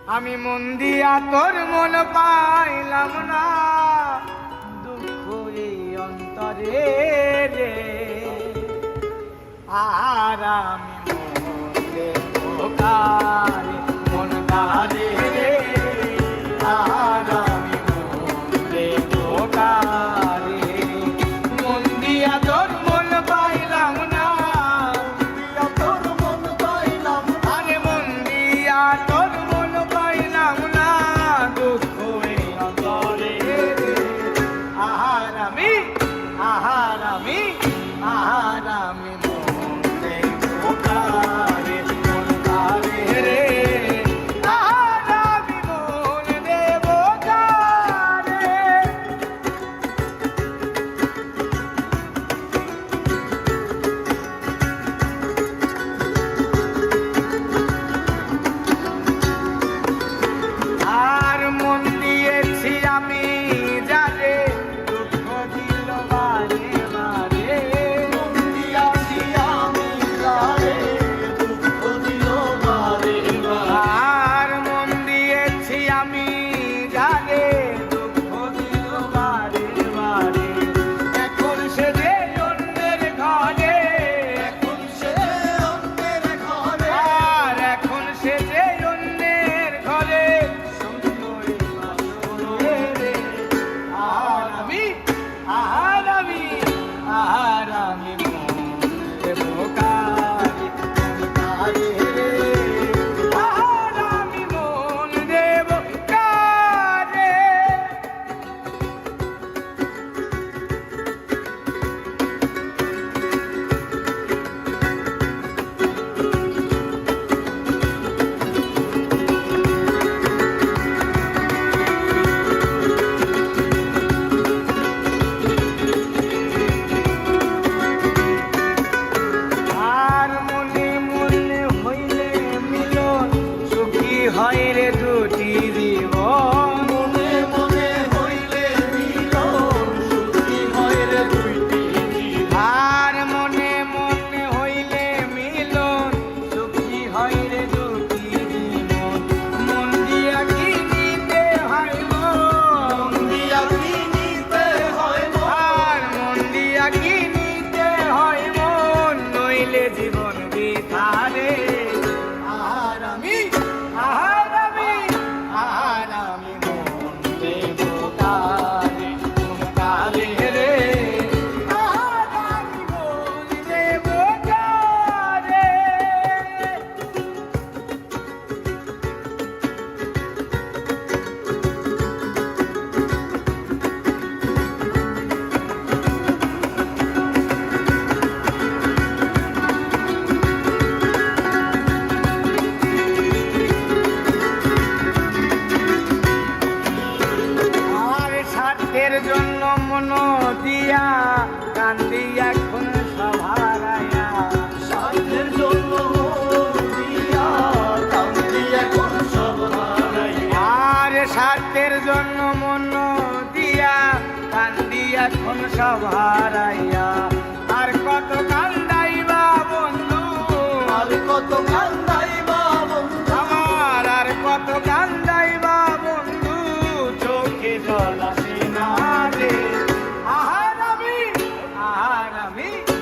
আমি মন দিয়া তোর মন পাইলাম না। দুঃখ এই অন্তরে রে। আর আমি মনে মন কারে রে। আর তাদের জন্য মন দিয়া কান্দি এখন সভারায়া সাধের জন্য আর স্বার্থের জন্য মন দিয়া কান্দি এখন সভারাইয়া আর কত কান্দাইবা বন্ধু? আর কত কান্দাইবা বন্ধু? আমার আর কত Panamí.